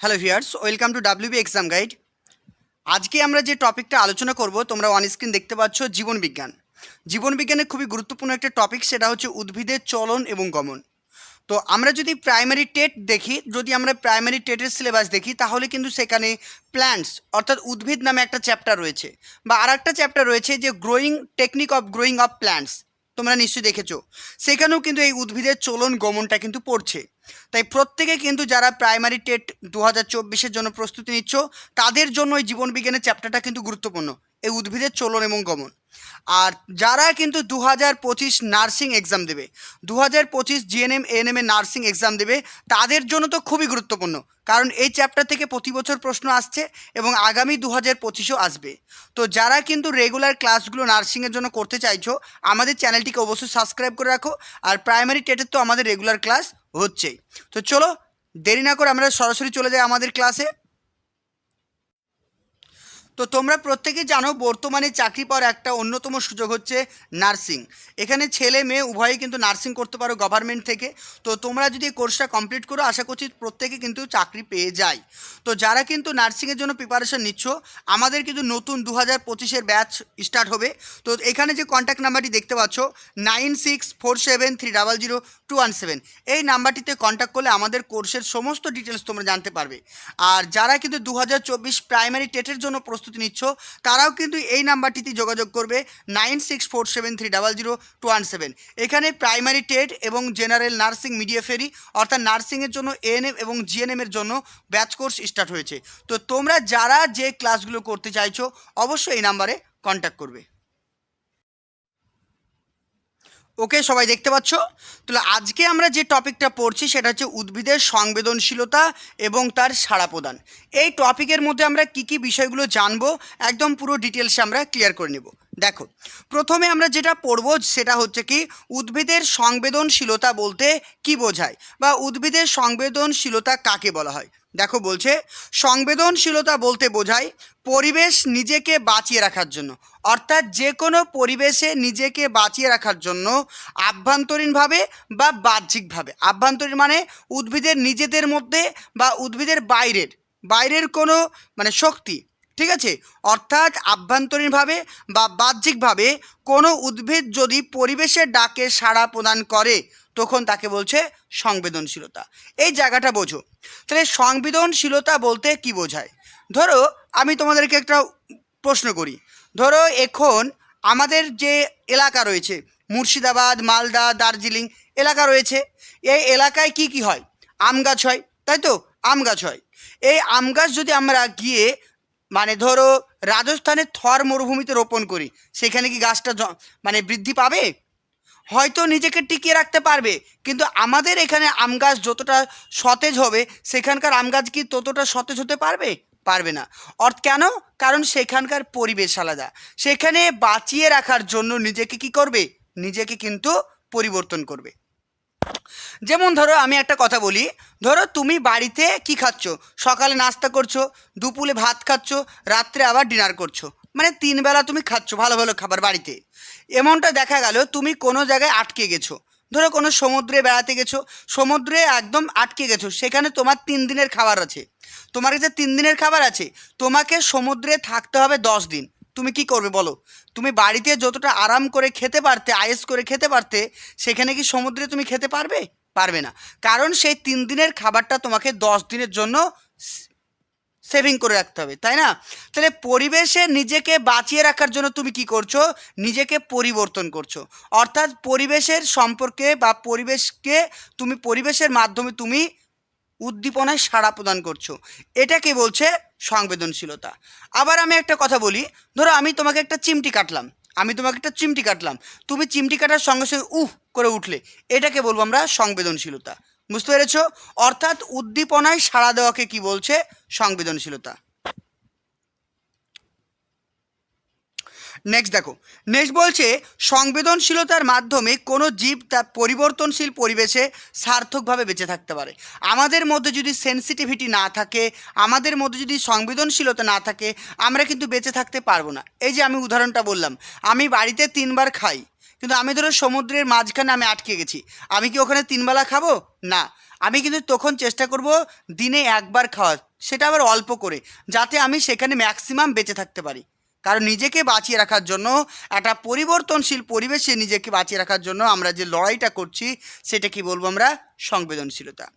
Hello viewers welcome to WB exam guide আজকে আমরা যে টপিকটা আলোচনা করব, তোমরা অন স্ক্রিন দেখতে পাচ্ছ জীবন বিজ্ঞান। জীবন বিজ্ঞানের খুবই গুরুত্বপূর্ণ একটা টপিক সেটা হচ্ছে উদ্ভিদের চলন এবং গমন। তো আমরা যদি প্রাইমারি টেট দেখি, যদি আমরা প্রাইমারি টেটের সিলেবাস দেখি, তাহলে কিন্তু সেখানে প্ল্যান্টস অর্থাৎ উদ্ভিদ নামে একটা চ্যাপ্টার রয়েছে। বা আর একটা চ্যাপ্টার রয়েছে যে growing technique of growing of plants তোমরা নিশ্চয়ই দেখেছ। সেখানেও কিন্তু এই উদ্ভিদের চলন গমনটা কিন্তু পড়ছে। তাই প্রত্যেকে কিন্তু যারা প্রাইমারি টেট দু হাজার চব্বিশের জন্য প্রস্তুতি নিচ্ছ, তাদের জন্য এই জীবনবিজ্ঞানের চ্যাপ্টারটা কিন্তু গুরুত্বপূর্ণ। এই উদ্ভিদের চলন এবং গমন। আর যারা কিন্তু দু হাজার পঁচিশ নার্সিং এক্সাম দেবে দু হাজার পঁচিশ জিএনএম এএনএম এ নার্সিং এক্সাম দেবে, তাদের জন্য তো খুবই গুরুত্বপূর্ণ। কারণ এই চ্যাপ্টার থেকে প্রতি বছর প্রশ্ন আসছে এবং আগামী দু হাজার পঁচিশও আসবে। তো যারা কিন্তু রেগুলার ক্লাসগুলো নার্সিংয়ের জন্য করতে চাইছো, আমাদের চ্যানেলটিকে অবশ্যই সাবস্ক্রাইব করে রাখো। আর প্রাইমারি টেটের তো আমাদের রেগুলার ক্লাস হচ্ছেই। তো চলো দেরি না করে আমরা সরাসরি চলে যাই আমাদের ক্লাসে তো তোমরা প্রত্যেকেই জানো, বর্তমানে চাকরি পাওয়ার একটা অন্যতম সুযোগ হচ্ছে নার্সিং। এখানে ছেলে, মেয়ে, উভয়ই কিন্তু নার্সিং করতে পারো গভর্নমেন্ট থেকে। তো তোমরা যদি কোর্সটা কমপ্লিট করো, আশা করছি প্রত্যেকে কিন্তু চাকরি পেয়ে যায়। তো যারা কিন্তু নার্সিংয়ের জন্য প্রিপারেশন নিচ্ছ, আমাদের কিন্তু নতুন দু হাজার পঁচিশের ব্যাচ স্টার্ট হবে। তো এখানে যে কন্ট্যাক্ট নাম্বারটি দেখতে পাচ্ছ nine six four seven three double zero two one seven এই নাম্বারটিতে কন্ট্যাক্ট করলে আমাদের কোর্সের সমস্ত ডিটেলস তোমরা জানতে পারবে। আর যারা কিন্তু দু হাজার চব্বিশ প্রাইমারি টেটের জন্য প্রস্তুতি নিচ্ছ। তারাও কিন্তু এই নাম্বারটিতে যোগাযোগ করবে nine six four seven three double zero two one seven. এখানে প্রাইমারি টেট এবং জেনারেল নার্সিং মিডিয়া ফেরি, অর্থাৎ নার্সিংয়ের জন্য এএনএম এবং জিএনএম এর জন্য ব্যাচ কোর্স স্টার্ট হয়েছে। তো তোমরা যারা যে ক্লাসগুলো করতে চাইছো, অবশ্যই এই নাম্বারে কন্ট্যাক্ট করবে। ওকে সবাই দেখতে পাচ্ছ? তাহলে আজকে আমরা যে টপিকটা পড়ছি সেটা হচ্ছে উদ্ভিদের সংবেদনশীলতা এবং তার সাড়া প্রদান। এই টপিকের মধ্যে আমরা কি কি বিষয়গুলো জানব, একদম পুরো ডিটেলসে আমরা ক্লিয়ার করে নেব। দেখো, প্রথমে আমরা যেটা পড়ব সেটা হচ্ছে কি, উদ্ভিদের সংবেদনশীলতা বলতে কি বোঝায় বা উদ্ভিদের সংবেদনশীলতা কাকে বলা হয়? দেখো বলছে, সংবেদনশীলতা বলতে বোঝায় পরিবেশ নিজেকে বাঁচিয়ে রাখার জন্য। অর্থাৎ যে কোনো পরিবেশে নিজেকে বাঁচিয়ে রাখার জন্য আভ্যন্তরীণভাবে বা বাহ্যিকভাবে। আভ্যন্তরীণ মানে উদ্ভিদের নিজেদের মধ্যে বা উদ্ভিদের বাইরের। বাইরের কোনো মানে শক্তি। ঠিক আছে? অর্থাৎ আভ্যন্তরীণভাবে বা বাহ্যিকভাবে কোনো উদ্ভিদ যদি পরিবেশের ডাকে সাড়া প্রদান করে, তখন তাকে বলছে সংবেদনশীলতা। এই জায়গাটা বোঝো। তাহলে সংবেদনশীলতা বলতে কি বোঝায়? ধরো, আমি তোমাদেরকে একটা প্রশ্ন করি। ধরো, এখন আমাদের যে এলাকা রয়েছে, মুর্শিদাবাদ, মালদা, দার্জিলিং এলাকা রয়েছে, এই এলাকায় কি কি হয়? আম গাছ হয়, তাই তো? আম গাছ হয়। এই আম গাছ যদি আমরা গিয়ে মানে ধরো রাজস্থানের থর মরুভূমিতে রোপণ করি, সেখানে কি গাছটা মানে বৃদ্ধি পাবে? হয়তো নিজেকে টিকিয়ে রাখতে পারবে, কিন্তু আমাদের এখানে আম গাছ যতটা সতেজ হবে, সেখানকার আম গাছ কি ততটা সতেজ হতে পারবে? পারবে না। অর্থ কেন? কারণ সেখানকার পরিবেশ আলাদা। সেখানে বাঁচিয়ে রাখার জন্য নিজেকে কি করবে? নিজেকে কিন্তু পরিবর্তন করবে। যেমন ধরো আমি একটা কথা বলি, ধরো তুমি বাড়িতে কি খাচ্ছ? সকালে নাস্তা করছ, দুপুরে ভাত খাচ্ছ, রাত্রে আবার ডিনার করছ। মানে তিন বেলা তুমি খাচ্ছ ভালো ভালো খাবার বাড়িতে। এমনটা দেখা গেল তুমি কোনো জায়গায় আটকে গেছো। ধরো কোনো সমুদ্রে বেড়াতে গেছো, সমুদ্রে একদম আটকে গেছো, সেখানে তোমার তিন দিনের খাবার আছে। তোমার কাছে তিন দিনের খাবার আছে, তোমাকে সমুদ্রে থাকতে হবে দশ দিন। তুমি কি করবে বলো? তুমি বাড়িতে যতটা আরাম করে খেতে পারতে, আয়েস করে খেতে পারতে, সেখানে কি সমুদ্রে তুমি খেতে পারবে? পারবে না। কারণ সেই তিন দিনের খাবারটা তোমাকে দশ দিনের জন্য সেভিং করে রাখতে হবে, তাই না? তাহলে পরিবেশে নিজেকে বাঁচিয়ে রাখার জন্য তুমি কি করছ? নিজেকে পরিবর্তন করছ। অর্থাৎ পরিবেশের সম্পর্কে বা পরিবেশকে তুমি, পরিবেশের মাধ্যমে তুমি উদ্দীপনায় সাড়া প্রদান করছ। এটাকে বলছে? সংবেদনশীলতা। আবার আমি একটা কথা বলি, ধরো আমি তোমাকে একটা চিমটি কাটলাম, আমি তোমাকে একটা চিমটি কাটলাম, তুমি চিমটি কাটার সঙ্গে সঙ্গে উহ করে উঠলে, এটাকে বলব আমরা সংবেদনশীলতা। বুঝতে পেরেছ? অর্থাৎ উদ্দীপনায় সাড়া দেওয়াকে কি বলছে? সংবেদনশীলতা। নেক্সট দেখো। নেক্সট বলছে, সংবেদনশীলতার মাধ্যমে কোনো জীব তার পরিবর্তনশীল পরিবেশে সার্থকভাবে বেঁচে থাকতে পারে। আমাদের মধ্যে যদি সেন্সিটিভিটি না থাকে, আমাদের মধ্যে যদি সংবেদনশীলতা না থাকে, আমরা কিন্তু বেঁচে থাকতে পারব না। এই যে আমি উদাহরণটা বললাম, আমি বাড়িতে তিনবার খাই, কিন্তু আমি ধরো সমুদ্রের মাঝখানে আমি আটকে গেছি, আমি কি ওখানে তিনবেলা খাব? না। আমি কিন্তু তখন চেষ্টা করব দিনে একবার খাওয়ার, সেটা আবার অল্প করে, যাতে আমি সেখানে ম্যাক্সিমাম বেঁচে থাকতে পারি। কারণ নিজেকে বাঁচিয়ে রাখার জন্য, একটা পরিবর্তনশীল পরিবেশে নিজেকে বাঁচিয়ে রাখার জন্য আমরা যে লড়াইটা করছি, সেটা কি বলব আমরা? সংবেদনশীলতা।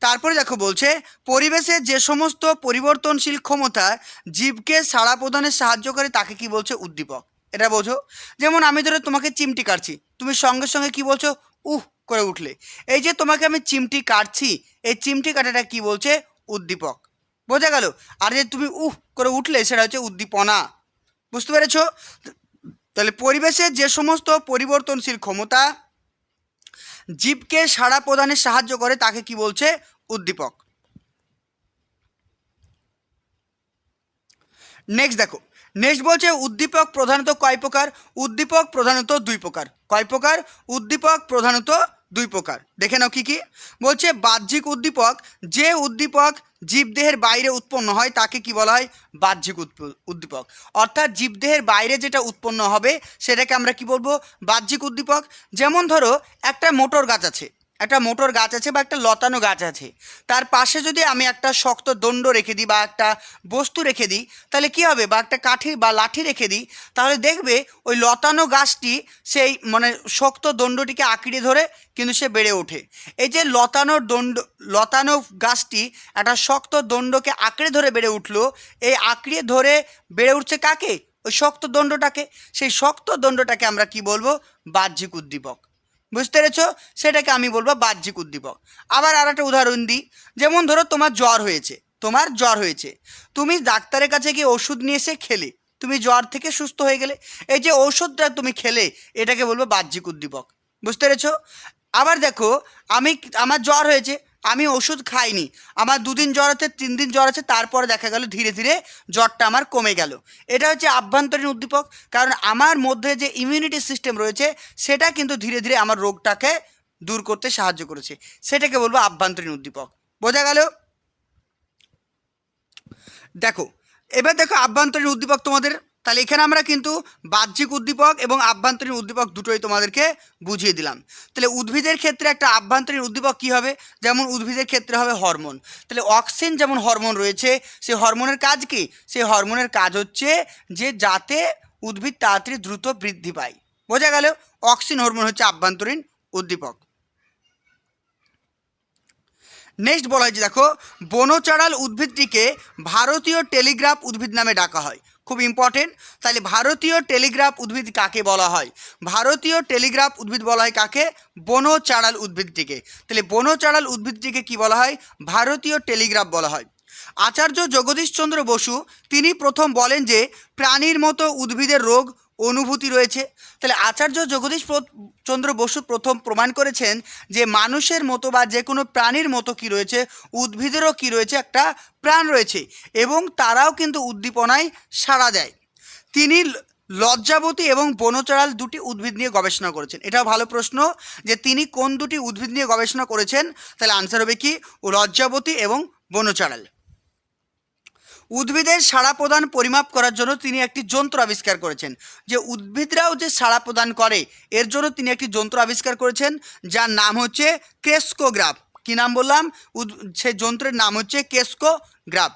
তারপরে দেখো বলছে, পরিবেশের যে সমস্ত পরিবর্তনশীল ক্ষমতা জীবকে সাড়া প্রদানে সাহায্য করে, তাকে কি বলছে? উদ্দীপক। এটা বোঝো? যেমন আমি ধরো তোমাকে চিমটি কাটছি, তুমি সঙ্গে সঙ্গে কি বলছো? উহ করে উঠলে। এই যে তোমাকে আমি চিমটি কাটছি, এই চিমটি কাটাটা কি বলছে? উদ্দীপক। বোঝা গেল? আর যে তুমি উহ করে উঠলে, সেটা হচ্ছে উদ্দীপনা। বুঝতে পেরেছ? তাহলে পরিবেশের যে সমস্ত পরিবর্তনশীল ক্ষমতা জীবকে সাড়া প্রদানে সাহায্য করে, তাকে কি বলছে? উদ্দীপক। নেক্সট দেখো। নেক্সট বলছে উদ্দীপক প্রধানত কয় প্রকার? উদ্দীপক প্রধানত দুই প্রকার। কয় প্রকার? উদ্দীপক প্রধানত দুই প্রকার। দেখে নাও কী কী। বলছে, বাহ্যিক উদ্দীপক, যে উদ্দীপক জীবদেহের বাইরে উৎপন্ন হয়, তাকে কি বলা হয়? বাহ্যিক উদ্দীপক। অর্থাৎ জীবদেহের বাইরে যেটা উৎপন্ন হবে, সেটাকে আমরা কি বলব? বাহ্যিক উদ্দীপক। যেমন ধরো, একটা মোটর গাছ আছে। একটা মোটর গাছ আছে বা একটা লতানো গাছ আছে। তার পাশে যদি আমি একটা শক্ত দণ্ড রেখে দিই বা একটা বস্তু রেখে দিই, তাহলে কি হবে? বা একটা কাঠি বা লাঠি রেখে দিই, তাহলে দেখবে ওই লতানো গাছটি সেই মানে শক্ত দণ্ডটিকে আঁকড়ে ধরে কিন্তু সে বেড়ে ওঠে। এই যে লতানোর দণ্ড, লতানো গাছটি একটা শক্ত দণ্ডকে আঁকড়ে ধরে বেড়ে উঠল, এই আঁকড়ে ধরে বেড়ে উঠছে কাকে? ওই শক্ত দণ্ডটাকে। সেই শক্ত দণ্ডটাকে আমরা কি বলব? বাহ্যিক উদ্দীপক। বুঝতে পেরেছ? সেটাকে আমি বলব বাহ্যিক উদ্দীপক। আবার আর একটা উদাহরণ দিই। যেমন ধরো তোমার জ্বর হয়েছে। তোমার জ্বর হয়েছে। তুমি ডাক্তারের কাছে গিয়ে ওষুধ নিয়ে এসে খেলে। তুমি জ্বর থেকে সুস্থ হয়ে গেলে। এই যে ওষুধটা তুমি খেলে, এটাকে বলব বাহ্যিক উদ্দীপক। বুঝতে পেরেছ? আবার দেখো, আমি, আমার জ্বর হয়েছে। আমি ওষুধ খাইনি। আমার দুদিন জ্বর আছে তিন দিন জ্বর আছে, তারপরে দেখা গেল ধীরে ধীরে জ্বরটা আমার কমে গেল। এটা হচ্ছে আভ্যন্তরীণ উদ্দীপক, কারণ আমার মধ্যে যে ইমিউনিটি সিস্টেম রয়েছে, সেটা কিন্তু ধীরে ধীরে আমার রোগটাকে দূর করতে সাহায্য করেছে। সেটাকে বলব আভ্যন্তরীণ উদ্দীপক। বোঝা গেল? দেখো, এবার দেখো আভ্যন্তরীণ উদ্দীপক তোমাদের তাহলে এখানে আমরা কিন্তু বাহ্যিক উদ্দীপক এবং আভ্যন্তরীণ উদ্দীপক দুটোই তোমাদেরকে বুঝিয়ে দিলাম। তাহলে উদ্ভিদের ক্ষেত্রে একটা আভ্যন্তরীণ উদ্দীপক কী হবে? যেমন উদ্ভিদের ক্ষেত্রে হবে হরমোন। তাহলে অক্সিন যেমন হরমোন রয়েছে সেই হরমোনের কাজ কি? সেই হরমোনের কাজ হচ্ছে যে যাতে উদ্ভিদ তাড়াতাড়ি দ্রুত বৃদ্ধি পায়। বোঝা গেল? অক্সিন হরমোন হচ্ছে আভ্যন্তরীণ উদ্দীপক। নেক্সট বলা হয়েছে, দেখো বনচাড়াল উদ্ভিদটিকে ভারতীয় টেলিগ্রাফ উদ্ভিদ নামে ডাকা হয়। খুব ইম্পর্টেন্ট তাহলে ভারতীয় টেলিগ্রাফ উদ্ভিদ কাকে বলা হয়? ভারতীয় টেলিগ্রাফ উদ্ভিদ বলা হয় কাকে? বনচাড়াল উদ্ভিদটিকে। তাহলে বনচাড়াল উদ্ভিদটিকে কি বলা হয়? ভারতীয় টেলিগ্রাফ বলা হয়। আচার্য জগদীশচন্দ্র বসু, তিনি প্রথম বলেন যে, প্রাণীর মতো উদ্ভিদের রোগ অনুভূতি রয়েছে। তাহলে আচার্য জগদীশ চন্দ্র বসু প্রথম প্রমাণ করেছেন যে মানুষের মতো বা যে কোনো প্রাণীর মতো কি রয়েছে, উদ্ভিদেরও কি রয়েছে, একটা প্রাণ রয়েছে এবং তারাও কিন্তু উদ্দীপনায় সাড়া দেয়। তিনি লজ্জাবতী এবং বনচড়াল দুটি উদ্ভিদ নিয়ে গবেষণা করেছেন। এটাও ভালো প্রশ্ন যে তিনি কোন দুটি উদ্ভিদ নিয়ে গবেষণা করেছেন? তাহলে আনসার হবে কি? লজ্জাবতী এবং বনচড়াল উদ্ভিদের সাড়া প্রদান পরিমাপ করার জন্য তিনি একটি যন্ত্র আবিষ্কার করেছেন। যে উদ্ভিদরাও যে সাড়া প্রদান করে, এর জন্য তিনি একটি যন্ত্র আবিষ্কার করেছেন, যার নাম হচ্ছে ক্রেস্কোগ্রাফ কি নাম বললাম? সে যন্ত্রের নাম হচ্ছে কেস্কোগ্রাফ।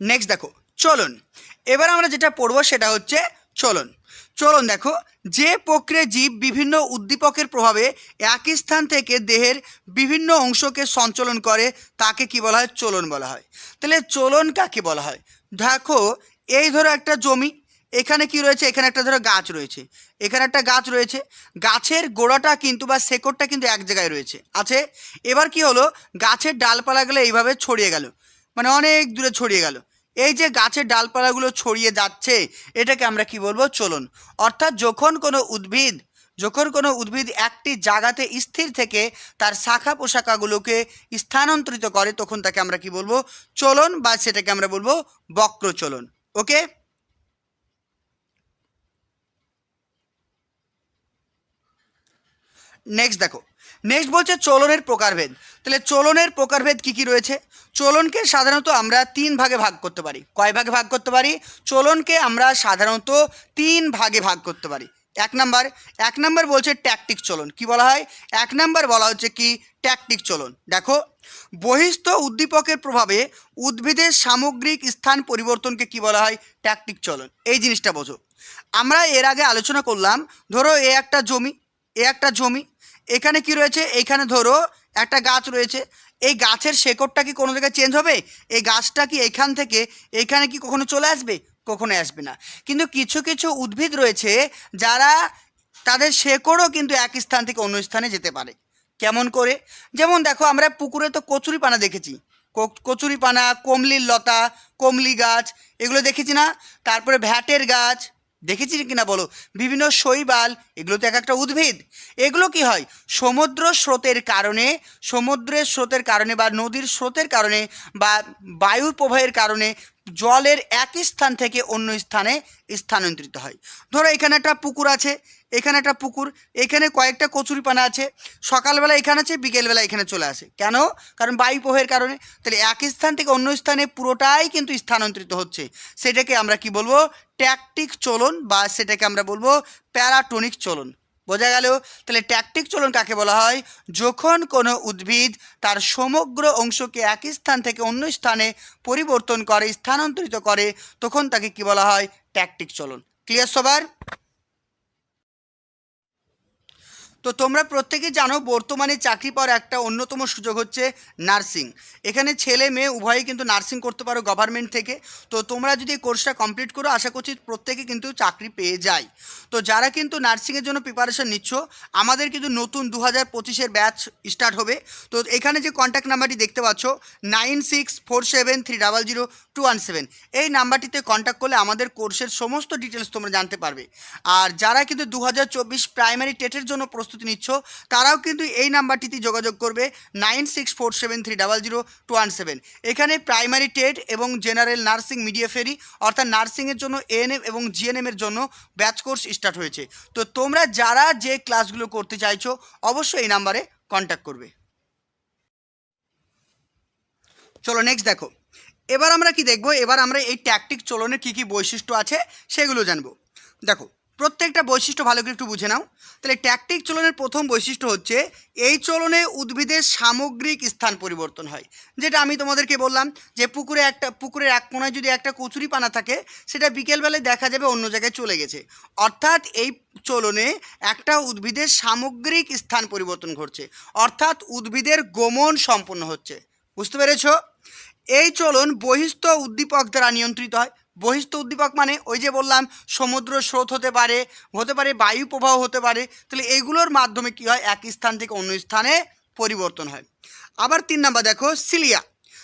নেক্সট দেখো, চলন। এবার আমরা যেটা পড়ব সেটা হচ্ছে চলন। চলন দেখো যে প্রক্রিয়া জীব বিভিন্ন উদ্দীপকের প্রভাবে একই স্থান থেকে দেহের বিভিন্ন অংশকে সঞ্চলন করে, তাকে কি বলা হয়? চলন বলা হয়। তাহলে চলন কাকে বলা হয়? দেখো, এই ধরো একটা জমি, এখানে কি রয়েছে? এখানে একটা ধরো গাছ রয়েছে। এখানে একটা গাছ রয়েছে। গাছের গোড়াটা কিন্তু বা শেকড়টা কিন্তু এক জায়গায় রয়েছে। আছে? এবার কি হলো? গাছের ডালপালাগুলো এইভাবে ছড়িয়ে গেল। মানে অনেক দূরে ছড়িয়ে গেল। এই যে গাছের ডালপালাগুলো ছড়িয়ে যাচ্ছে, এটাকে আমরা কি বলব? চলন। অর্থাৎ যখন কোনো উদ্ভিদ, যখন কোনো উদ্ভিদ একটি জায়গাতে স্থির থেকে তার শাখা পোশাকাগুলোকে স্থানান্তরিত করে, তখন তাকে আমরা কি বলব? চলন বা সেটাকে আমরা বলব বক্র চলন ওকে? নেক্সট দেখো। নেক্সট বলছে চলনের প্রকারভেদ। তাহলে চলনের প্রকারভেদ কি কি রয়েছে? চলনকে সাধারণত আমরা তিন ভাগে ভাগ করতে পারি। কয় ভাগে ভাগ করতে পারি? চলনকে আমরা সাধারণত তিন ভাগে ভাগ করতে পারি। এক নাম্বার এক নাম্বার বলছে ট্যাকটিক চলন। কি বলা হয়? এক নাম্বার বলা হচ্ছে কি? ট্যাকটিক চলন। দেখো, বহিস্থ উদ্দীপকের প্রভাবে উদ্ভিদের সামগ্রিক স্থান পরিবর্তনকে কি বলা হয়? ট্যাকটিক চলন। এই জিনিসটা বোঝো। আমরা এর আগে আলোচনা করলাম, ধরো এ একটা জমি, এ একটা জমি এখানে কি রয়েছে? এইখানে ধরো একটা গাছ রয়েছে। এই গাছের শেকড়টা কি কোনো জায়গায় চেঞ্জ হবে? এই গাছটা কি এখান থেকে, এখানে কি কখনো চলে আসবে? কখনো আসবে না। কিন্তু কিছু কিছু উদ্ভিদ রয়েছে যারা তাদের শেকড়ও কিন্তু এক স্থান থেকে অন্য স্থানে যেতে পারে। কেমন করে? যেমন দেখো, আমরা পুকুরে তো কচুরি পানা দেখেছি। কচুরি পানা, কমলির লতা, কমলি গাছ, এগুলো দেখেছি না? তারপরে ভ্যাটের গাছ দেখেছি কিনা বলো? বিভিন্ন শৈবাল, এগুলো তো এক একটা উদ্ভিদ। এগুলো কি হয়? সমুদ্র স্রোতের কারণে, সমুদ্রের স্রোতের কারণে বা নদীর স্রোতের কারণে বা বায়ুর প্রবাহের কারণে জলের এক স্থান থেকে অন্য স্থানে স্থানান্তরিত হয়। ধরো এখানে একটা পুকুর আছে এখানে একটা পুকুর, এখানে কয়েকটা কচুরিপানা আছে। সকালবেলা এখানে আছে, বিকেলবেলা এখানে চলে আসে। কেন? কারণ বায়ু প্রবাহের কারণে। তাহলে এক স্থান থেকে অন্য স্থানে পুরোটাই কিন্তু স্থানান্তরিত হচ্ছে। সেটাকে আমরা কি বলব? ট্যাকটিক চলন বা সেটাকে আমরা বলব প্যারাটোনিক চলন। বোঝা গেল? তাহলে ট্যাকটিক চলন কাকে বলা হয়? যখন কোনো উদ্ভিদ তার সমগ্র অংশকে এক স্থান থেকে অন্য স্থানে পরিবর্তন করে, স্থানান্তরিত করে, তখন তাকে কি বলা হয়? ট্যাকটিক চলন। ক্লিয়ার সবার? তো তোমরা প্রত্যেকেই জানো, বর্তমানে চাকরি পাওয়ার একটা অন্যতম সুযোগ হচ্ছে নার্সিং। এখানে ছেলে মেয়ে উভয়ই কিন্তু নার্সিং করতে পারো গভর্নমেন্ট থেকে। তো তোমরা যদি কোর্সটা কমপ্লিট করো, আশা করছি প্রত্যেকে কিন্তু চাকরি পেয়ে যায়। তো যারা কিন্তু নার্সিংয়ের জন্য প্রিপারেশন নিচ্ছ, আমাদের কিন্তু নতুন দু হাজার পঁচিশের ব্যাচ স্টার্ট হবে। তো এখানে যে কন্ট্যাক্ট নাম্বারটি দেখতে পাচ্ছ nine six four seven three double zero two one seven এই নাম্বারটিতে কন্ট্যাক্ট করলে আমাদের কোর্সের সমস্ত ডিটেলস তোমরা জানতে পারবে। আর যারা কিন্তু দু হাজার চব্বিশ প্রাইমারি টেটের জন্য প্রস্তুতি নিচ্ছ। তারাও কিন্তু এই নাম্বারটিতে যোগাযোগ করবে nine six four seven three double zero two one seven. এখানে প্রাইমারি টেট এবং জেনারেল নার্সিং মিডিয়া ফেরি, অর্থাৎ নার্সিংয়ের জন্য এএনএম এবং জিএনএমের জন্য ব্যাচ কোর্স স্টার্ট হয়েছে। তো তোমরা যারা যে ক্লাসগুলো করতে চাইছো, অবশ্যই এই নাম্বারে কন্ট্যাক্ট করবে। চলো নেক্সট দেখো। এবার আমরা কি দেখব? এবার আমরা এই ট্যাকটিক চলনের কী কী বৈশিষ্ট্য আছে সেগুলো জানব। দেখো প্রত্যেকটা বৈশিষ্ট্য ভালো করে একটু বুঝে নাও। তাহলে ট্যাকটিক চলনের প্রথম বৈশিষ্ট্য হচ্ছে, এই চলনে উদ্ভিদের সামগ্রিক স্থান পরিবর্তন হয়। যেটা আমি তোমাদেরকে বললাম যে পুকুরে একটা, পুকুরের এক কোনায় যদি একটা কচুরি পানা থাকে, সেটা বিকেলবেলায় দেখা যাবে অন্য জায়গায় চলে গেছে। অর্থাৎ এই চলনে একটা উদ্ভিদের সামগ্রিক স্থান পরিবর্তন ঘটছে। অর্থাৎ উদ্ভিদের গমন সম্পন্ন হচ্ছে। বুঝতে পেরেছ? এই চলন বহিস্থ উদ্দীপক দ্বারা নিয়ন্ত্রিত হয়। বহিস্থ উদ্দীপক মানে ওই যে বললাম, সমুদ্র স্রোত হতে পারে হতে পারে বায়ু প্রবাহ হতে পারে। তাহলে এগুলোর মাধ্যমে কি হয়? এক স্থান থেকে অন্য স্থানে পরিবর্তন হয়। আবার তিন নাম্বার দেখো, সিলিয়া।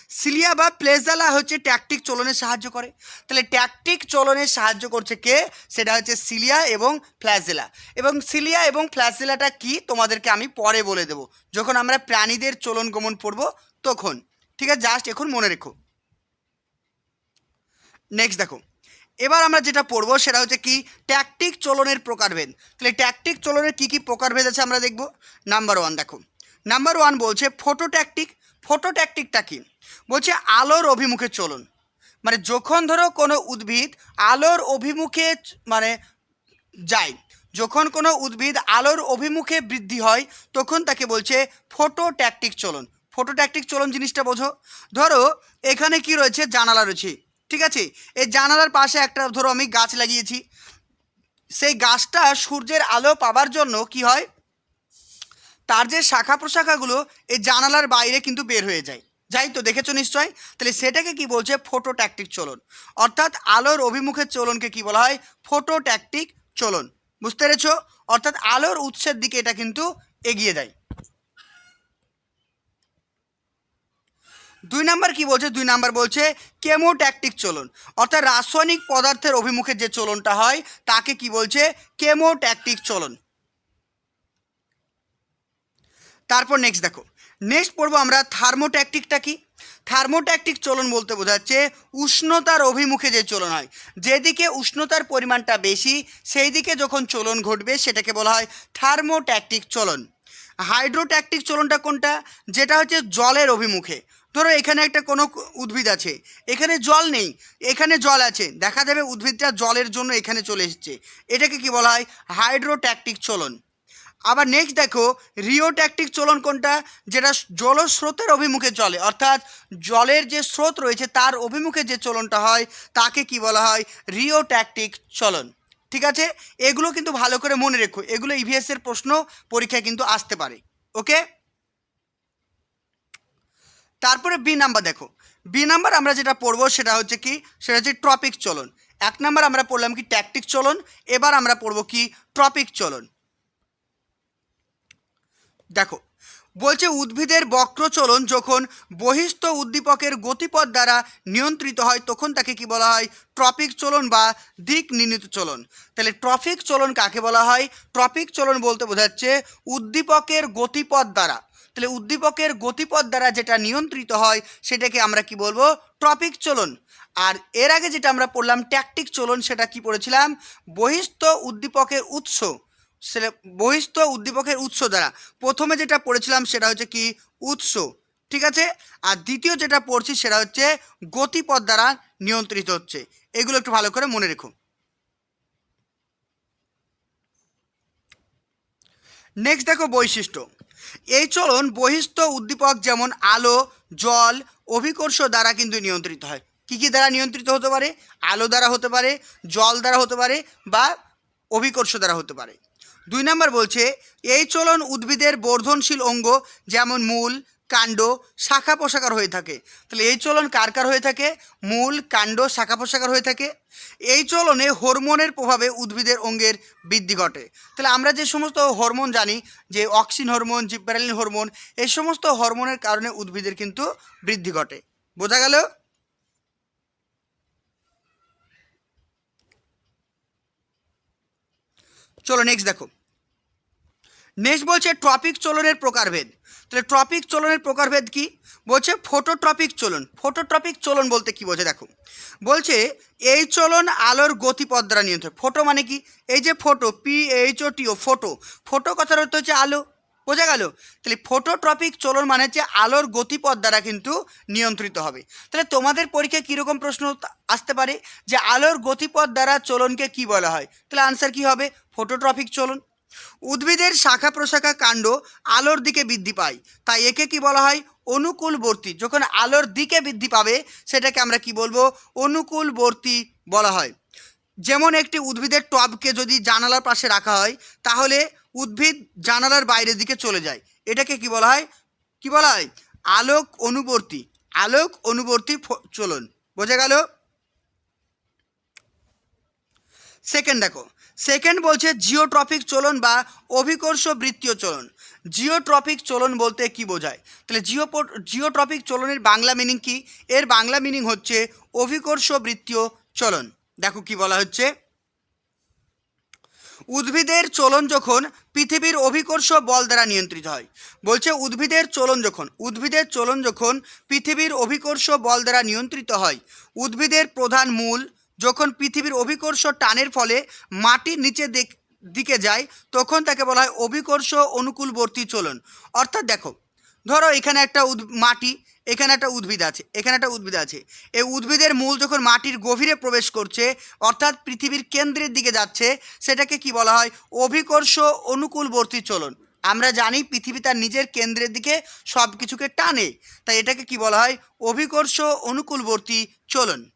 সিলিয়া বা প্লেজালা হচ্ছে ট্যাকটিক চলনে সাহায্য করে। তাহলে ট্যাকটিক চলনে সাহায্য করছে কে? সেটা হচ্ছে সিলিয়া এবং ফ্ল্যাজেলা। এবং সিলিয়া এবং ফ্ল্যাজেলাটা কি? তোমাদেরকে আমি পরে বলে দেব। যখন আমরা প্রাণীদের চলন গমন পড়ব তখন। ঠিক আছে? জাস্ট এখন মনে রেখো। নেক্সট দেখো। এবার আমরা যেটা পড়ব সেটা হচ্ছে কি ট্যাকটিক চলনের প্রকারভেদ। তাহলে ট্যাকটিক চলনের কী কী প্রকারভেদ আছে আমরা দেখব? নাম্বার ওয়ান দেখো। নাম্বার ওয়ান বলছে ফটো ট্যাকটিক ফটো ট্যাকটিকটা কি? বলছে আলোর অভিমুখে চলন। মানে যখন ধরো কোনো উদ্ভিদ আলোর অভিমুখে মানে যায়, যখন কোনো উদ্ভিদ আলোর অভিমুখে বৃদ্ধি হয়, তখন তাকে বলছে ফটো ট্যাকটিক চলন। ফটো ট্যাকটিক চলন জিনিসটা বোঝো। ধরো, এখানে কি রয়েছে? জানালা রয়েছে। ঠিক আছে? এই জানালার পাশে একটা, ধরো আমি গাছ লাগিয়েছি। সেই গাছটা সূর্যের আলো পাবার জন্য কি হয়? তার যে শাখা প্রশাখাগুলো, এই জানালার বাইরে কিন্তু বের হয়ে যায়। যাই তো, দেখেছ নিশ্চয়? তাহলে সেটাকে কি বলছে? ফটো ট্যাকটিক চলন। অর্থাৎ আলোর অভিমুখের চলনকে কি বলা হয়? ফটো ট্যাকটিক চলন। বুঝতে পেরেছ? অর্থাৎ আলোর উৎসের দিকে এটা কিন্তু এগিয়ে দেয় দুই নাম্বার কি বলছে? দুই নাম্বার বলছে কেমোট্যাকটিক চলন। অর্থাৎ রাসায়নিক পদার্থের অভিমুখে যে চলনটা হয়, তাকে কি বলছে? কেমোট্যাকটিক চলন। তারপর নেক্সট দেখো। নেক্সট পড়ব আমরা থার্মোট্যাকটিকটা কি? থার্মোট্যাকটিক চলন বলতে বোঝাচ্ছে উষ্ণতার অভিমুখে যে চলন হয়। যেদিকে উষ্ণতার পরিমাণটা বেশি সেই দিকে যখন চলন ঘটবে, সেটাকে বলা হয় থার্মোট্যাকটিক চলন। হাইড্রোট্যাকটিক চলনটা কোনটা? যেটা হচ্ছে জলের অভিমুখে। ধরো এখানে একটা কোনো উদ্ভিদ আছে, এখানে জল নেই, এখানে জল আছে, দেখা যাবে উদ্ভিদটা জলের জন্য এখানে চলে এসেছে। এটাকে কি বলা হয়? হাইড্রোট্যাকটিক চলন। আবার নেক্সট দেখো রিওট্যাকটিক চলন কোনটা? যেটা জলস্রোতের অভিমুখে চলে, অর্থাৎ জলের যে স্রোত রয়েছে তার অভিমুখে যে চলনটা হয়, তাকে কি বলা হয়? রিওট্যাকটিক চলন। ঠিক আছে? এগুলো কিন্তু ভালো করে মনে রেখো, এগুলো ইভিএসের প্রশ্ন, পরীক্ষায় কিন্তু আসতে পারে। ওকে তারপরে বি নাম্বার দেখো। বি নাম্বার আমরা যেটা পড়ব সেটা হচ্ছে কি, সেটা হচ্ছে ট্রপিক চলন। এক নাম্বার আমরা পড়লাম কি ট্যাকটিক চলন, এবার আমরা পড়ব কি ট্রপিক চলন। দেখো, বলছে উদ্ভিদের বক্রচলন যখন বহিস্থ উদ্দীপকের গতিপথ দ্বারা নিয়ন্ত্রিত হয়, তখন তাকে কি বলা হয়? ট্রপিক চলন বা দিক নির্ণীত চলন। তাহলে ট্রফিক চলন কাকে বলা হয়? ট্রপিক চলন বলতে বোঝাচ্ছে উদ্দীপকের গতিপথ দ্বারা। তাহলে উদ্দীপকের গতিপথ দ্বারা যেটা নিয়ন্ত্রিত হয়, সেটাকে আমরা কি বলব? ট্রপিক চলন। আর এর আগে যেটা আমরা পড়লাম, ট্যাকটিক চলন, সেটা কি পড়েছিলাম? বহিস্থ উদ্দীপকের উৎস। সেটা বহিস্থ উদ্দীপকের উৎস দ্বারা। প্রথমে যেটা পড়েছিলাম, সেটা হচ্ছে কি? উৎস। ঠিক আছে? আর দ্বিতীয় যেটা পড়ছি, সেটা হচ্ছে গতিপথ দ্বারা নিয়ন্ত্রিত হচ্ছে। এগুলো একটু ভালো করে মনে রেখো। নেক্সট দেখো বৈশিষ্ট্য। এই চলন বহিস্থ উদ্দীপক যেমন আলো, জল, অভিকর্ষ দ্বারা কিন্তু নিয়ন্ত্রিত হয়। কী কী দ্বারা নিয়ন্ত্রিত হতে পারে? আলো দ্বারা হতে পারে, জল দ্বারা হতে পারে বা অভিকর্ষ দ্বারা হতে পারে। দুই নম্বর বলছে, এই চলন উদ্ভিদের বর্ধনশীল অঙ্গ যেমন মূল কাণ্ড শাখা পোশাকার হয়ে থাকে। তাহলে এই চলন কার কার হয়ে থাকে? মূল কাণ্ড শাখা পোশাকার হয়ে থাকে। এই চলনে হরমোনের প্রভাবে উদ্ভিদের অঙ্গের বৃদ্ধি ঘটে। তাহলে আমরা যে সমস্ত হরমোন জানি, যে অক্সিন হরমোন জিব্রালিন হরমোন, এই সমস্ত হরমোনের কারণে উদ্ভিদের কিন্তু বৃদ্ধি ঘটে। বোঝা গেল? চলো নেক্সট দেখো। নেক্সট বলছে ট্রপিক চলনের প্রকারভেদ। তাহলে ট্রপিক চলনের প্রকারভেদ কি? বলছে ফোটোট্রপিক চলন। ফোটোট্রপিক চলন বলতে কি বোঝে? দেখো, বলছে এই চলন আলোর গতিপথ দ্বারা নিয়ন্ত্রণ ফোটো মানে কি? এই যে photo P H O T O photo. Photo কথার অর্থ হচ্ছে আলো। বোঝা গেল? তাহলে ফোটোট্রপিক চলন মানে হচ্ছে আলোর গতিপথ দ্বারা কিন্তু নিয়ন্ত্রিত হবে। তাহলে তোমাদের পরীক্ষায় কীরকম প্রশ্ন আসতে পারে? যে আলোর গতিপথ দ্বারা চলনকে কি বলা হয়? তাহলে আনসার কি হবে? ফোটোট্রপিক চলন। উদ্ভিদের শাখা প্রশাখা কাণ্ড আলোর দিকে বৃদ্ধি পায়। তাই একে কি বলা হয়? অনুকূলবর্তী। যখন আলোর দিকে বৃদ্ধি পাবে, সেটাকে আমরা কি বলব? অনুকূলবর্তী বলা হয়। যেমন একটি উদ্ভিদের টবকে যদি জানালার পাশে রাখা হয়, তাহলে উদ্ভিদ জানালার বাইরের দিকে চলে যায়। এটাকে কি বলা হয়? কি বলা হয়? আলোক অনুবর্তী। আলোক অনুবর্তী চলন। বোঝা গেল? সেকেন্ড দেখো। সেকেন্ড বলছে জিওট্রপিক চলন বা অভিকর্ষ বৃত্তীয় চলন। জিওট্রপিক চলন বলতে কি বোঝায়? তাহলে জিও জিওট্রপিক চলনের বাংলা মিনিং কি? এর বাংলা মিনিং হচ্ছে অভিকর্ষ বৃত্তীয় চলন। দেখো কি বলা হচ্ছে। উদ্ভিদের চলন যখন পৃথিবীর অভিকর্ষ বল দ্বারা নিয়ন্ত্রিত হয়, বলছে উদ্ভিদের চলন যখন, উদ্ভিদের চলন যখন পৃথিবীর অভিকর্ষ বল দ্বারা নিয়ন্ত্রিত হয়, উদ্ভিদের প্রধান মূল যখন পৃথিবীর অভিকর্ষ টানের ফলে মাটির নিচে দিক- যায়, তখন তাকে বলা হয় অভিকর্ষ অনুকূলবর্তী চলন। অর্থাৎ দেখো, ধরো এখানে একটা মাটি, এখানে একটা উদ্ভিদ আছে, এখানে একটা উদ্ভিদ আছে। এই উদ্ভিদের মূল যখন মাটির গভীরে প্রবেশ করছে, অর্থাৎ পৃথিবীর কেন্দ্রের দিকে যাচ্ছে, সেটাকে কি বলা হয়? অভিকর্ষ অনুকূলবর্তী চলন। আমরা জানি পৃথিবী তার নিজের কেন্দ্রের দিকে সব কিছুকে টানে। তাই এটাকে কি বলা হয়? অভিকর্ষ অনুকূলবর্তী চলন।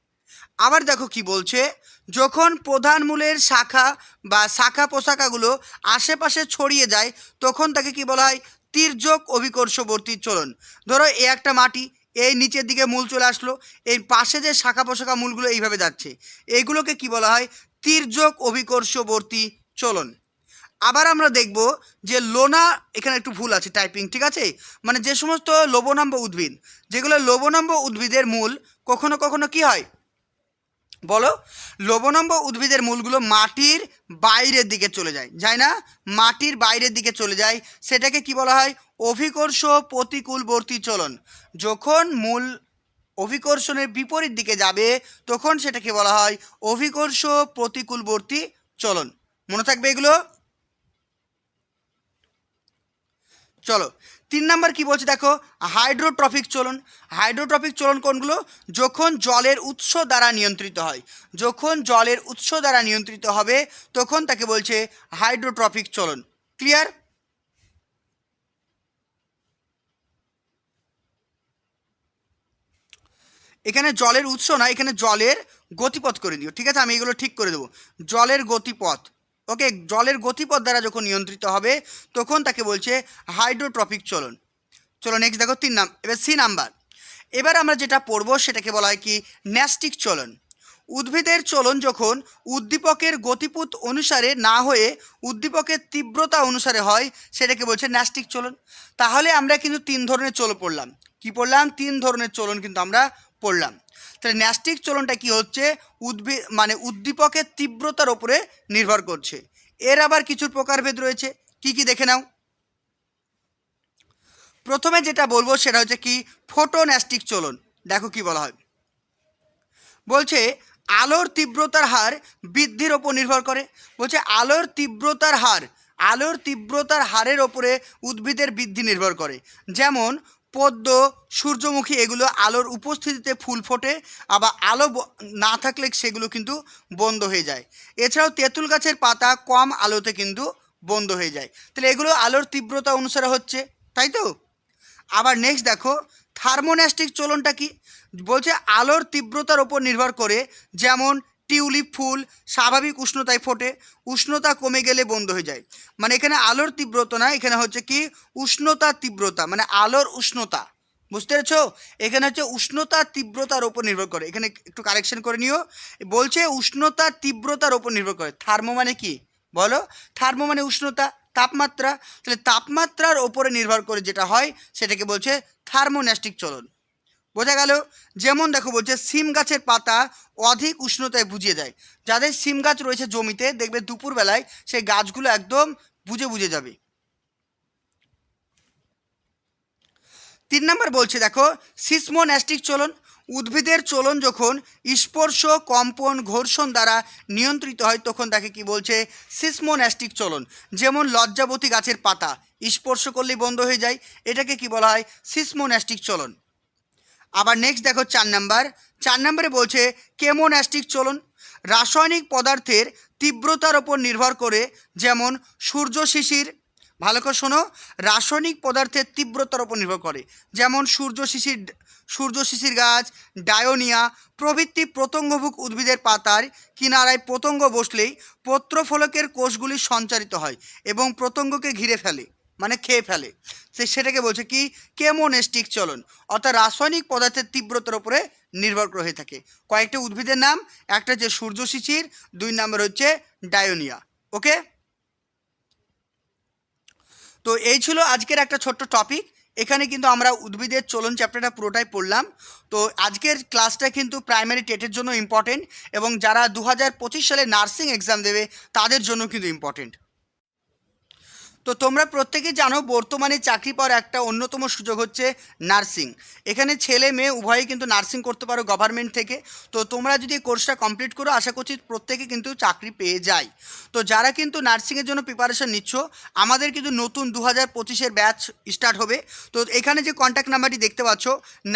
আবার দেখো কি বলছে, যখন প্রধান মূলের শাখা বা শাখা পোশাকাগুলো আশেপাশে ছড়িয়ে যায়, তখন তাকে কি বলা হয়? তির্যক অভিকর্ষবর্তী চলন। ধরো এ একটা মাটি, এই নিচের দিকে মূল চলে আসলো, এই পাশে যে শাখা পোশাকা মূলগুলো এইভাবে যাচ্ছে এইগুলোকে কি বলা হয়? তির্যক অভিকর্ষবর্তী চলন। আবার আমরা দেখব যে লোনা, এখানে একটু ভুল আছে টাইপিং ঠিক আছে? মানে যে সমস্ত লবণাম্ব উদ্ভিদ, যেগুলো লবণাম্ব উদ্ভিদের মূল, কখনো কখনো কি হয়? বলো, লবণাম্ব উদ্ভিদের মূলগুলো মাটির বাইরের দিকে চলে যায় যায় না? মাটির বাইরের দিকে চলে যায়। সেটাকে কি বলা হয়? অভিকর্ষ প্রতিকূলবর্তী চলন। যখন মূল অভিকর্ষণের বিপরীত দিকে যাবে, তখন সেটাকে বলা হয় অভিকর্ষ প্রতিকূলবর্তী চলন। মনে থাকবে এগুলো? চলো তিন নাম্বার কি বলছে দেখো? হাইড্রোট্রফিক চলন। হাইড্রোট্রফিক চলন কোনগুলো? যখন জলের উৎস দ্বারা নিয়ন্ত্রিত হয়। যখন জলের উৎস দ্বারা নিয়ন্ত্রিত হবে, তখন তাকে বলছে হাইড্রোট্রফিক চলন। ক্লিয়ার এখানে জলের উৎস না এখানে জলের গতিপথ করে দিও। ঠিক আছে? আমি এগুলো ঠিক করে দেবো। জলের গতিপথ। ওকে জলের গতিপথ দ্বারা যখন নিয়ন্ত্রিত হবে, তখন তাকে বলছে হাইড্রোট্রপিক চলন। চলো নেক্সট দেখো তিন নাম এবার সি নাম্বার। এবার আমরা যেটা পড়ব সেটাকে বলা হয় কি ন্যাস্টিক চলন। উদ্ভিদের চলন যখন উদ্দীপকের গতিপথ অনুসারে না হয়ে উদ্দীপকের তীব্রতা অনুসারে হয়, সেটাকে বলছে ন্যাস্টিক চলন। তাহলে আমরা কিন্তু তিন ধরনের চলন পড়লাম। কি পড়লাম? তিন ধরনের চলন কিন্তু আমরা পড়লাম। তাহলে ন্যাস্টিক চলনটা কি হচ্ছে? উদ্ভিদ মানে উদ্দীপকের তীব্রতার ওপরে নির্ভর করছে। এর আবার কিছু প্রকারভেদ রয়েছে। কি কি দেখে নাও। প্রথমে যেটা বলব সেটা হচ্ছে কি ফোটোন্যাস্টিক চলন। দেখো কি বলা হয়। বলছে, আলোর তীব্রতার হার বৃদ্ধির ওপর নির্ভর করে। বলছে, আলোর তীব্রতার হার, আলোর তীব্রতার হারের ওপরে উদ্ভিদের বৃদ্ধি নির্ভর করে। যেমন পদ্ম, সূর্যমুখী এগুলো আলোর উপস্থিতিতে ফুল ফোটে, আবার আলো না থাকলে সেগুলো কিন্তু বন্ধ হয়ে যায়। এছাড়াও তেঁতুল গাছের পাতা কম আলোতে কিন্তু বন্ধ হয়ে যায়। তাহলে এগুলো আলোর তীব্রতা অনুসারে হচ্ছে, তাই তো? আবার নেক্সট দেখো থার্মোন্যাস্টিক চলনটা কি? বলছে আলোর তীব্রতার ওপর নির্ভর করে যেমন টিউলিপ ফুল, স্বাভাবিক উষ্ণতায় ফোটে, উষ্ণতা কমে গেলে বন্ধ হয়ে যায়। মানে এখানে আলোর তীব্রতা না, এখানে হচ্ছে কি উষ্ণতা তীব্রতা মানে আলোর উষ্ণতা। বুঝতে পেরেছ? এখানে হচ্ছে উষ্ণতা তীব্রতার ওপর নির্ভর করে। এখানে একটু কারেকশন করে নিও। বলছে উষ্ণতা তীব্রতার ওপর নির্ভর করে। থার্মো মানে কি? বলো। থার্মো মানে উষ্ণতা, তাপমাত্রা। তাহলে তাপমাত্রার ওপরে নির্ভর করে যেটা হয়, সেটাকে বলছে থার্মোন্যাস্টিক চলন। বোঝা গেল, যেমন দেখো বলছে, সিম গাছের পাতা অধিক উষ্ণতায় বুঝিয়ে যায়। যাদের সিম গাছ রয়েছে জমিতে, দেখবে দুপুরবেলায় সেই গাছগুলো একদম বুঝে বুঝে যাবে। তিন নম্বর বলছে, দেখো, সিসমোন্যাস্টিক চলন, উদ্ভিদের চলন যখন স্পর্শ, কম্পন, ঘর্ষণ দ্বারা নিয়ন্ত্রিত হয়, তখন তাকে কি বলছে? সিসমোন্যাস্টিক চলন। যেমন লজ্জাবতী গাছের পাতা, স্পর্শ করলেই বন্ধ হয়ে যায়, এটাকে কি বলা হয়? সিসমোন্যাস্টিক চলন। আবার নেক্সট দেখো চার নাম্বার চার নম্বরে বলছে কেমোন্যাস্টিক চলন? রাসায়নিক পদার্থের তীব্রতার ওপর নির্ভর করে, যেমন সূর্য শিশির। ভালো করে শোনো, রাসায়নিক পদার্থের তীব্রতার ওপর নির্ভর করে, যেমন সূর্য শিশির সূর্য শিশির গাছ, ডায়োনিয়া, প্রভৃতি প্রতঙ্গভুক উদ্ভিদের পাতার কিনারায় প্রতঙ্গ বসলেই পত্রফলকের কোষগুলি সঞ্চারিত হয় এবং প্রতঙ্গকে ঘিরে ফেলে। মানে খেয়ে ফেলে। সে সেটাকে বলছে কি, কেমোনেস্টিক চলন, অর্থাৎ রাসায়নিক পদার্থের তীব্রতার উপরে নির্ভর করে হয়ে থাকে। কয়েকটা উদ্ভিদের নাম, একটা হচ্ছে সূর্য শিশির, দুই নম্বর হচ্ছে ডায়োনিয়া। ওকে? তো এই ছিল আজকের একটা ছোট্ট টপিক। এখানে কিন্তু আমরা উদ্ভিদের চলন চ্যাপ্টারটা পুরোটাই পড়লাম। তো আজকের ক্লাসটা কিন্তু প্রাইমারি টেটের জন্য ইম্পর্টেন্ট এবং যারা দু হাজার পঁচিশ সালে নার্সিং এক্সাম দেবে, তাদের জন্য কিন্তু ইম্পর্টেন্ট তো তোমরা প্রত্যেকেই জানো, বর্তমানে চাকরি পাওয়ার একটা অন্যতম সুযোগ হচ্ছে নার্সিং। এখানে ছেলে মেয়ে উভয়ই কিন্তু নার্সিং করতে পারো গভর্নমেন্ট থেকে। তো তোমরা যদি কোর্সটা কমপ্লিট করো, আশা করছি প্রত্যেকে কিন্তু চাকরি পেয়ে যায়। তো যারা কিন্তু নার্সিংয়ের জন্য প্রিপারেশন নিচ্ছ, আমাদের কিন্তু নতুন দু হাজার পঁচিশের ব্যাচ স্টার্ট হবে। তো এখানে যে কন্ট্যাক্ট নাম্বারটি দেখতে পাচ্ছ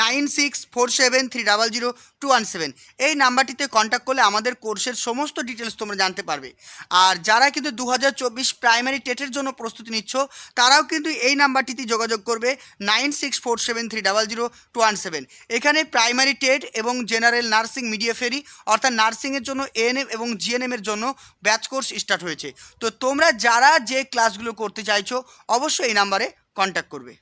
nine six four seven three double zero two one seven এই নাম্বারটিতে কন্ট্যাক্ট করলে আমাদের কোর্সের সমস্ত ডিটেলস তোমরা জানতে পারবে। আর যারা কিন্তু দু হাজার চব্বিশ প্রাইমারি টেটের জন্য প্রস্তুতি নিচ্ছ, তারাও কিন্তু এই নাম্বারটিতে যোগাযোগ করবে nine six four seven three double zero two one seven. এখানে প্রাইমারি টেট এবং জেনারেল নার্সিং মিডিয়া ফেরি, অর্থাৎ নার্সিংয়ের জন্য এএনএম এবং জিএনএম এর জন্য ব্যাচ কোর্স স্টার্ট হয়েছে। তো তোমরা যারা যে ক্লাসগুলো করতে চাইছো, অবশ্যই এই নাম্বারে কন্ট্যাক্ট করবে।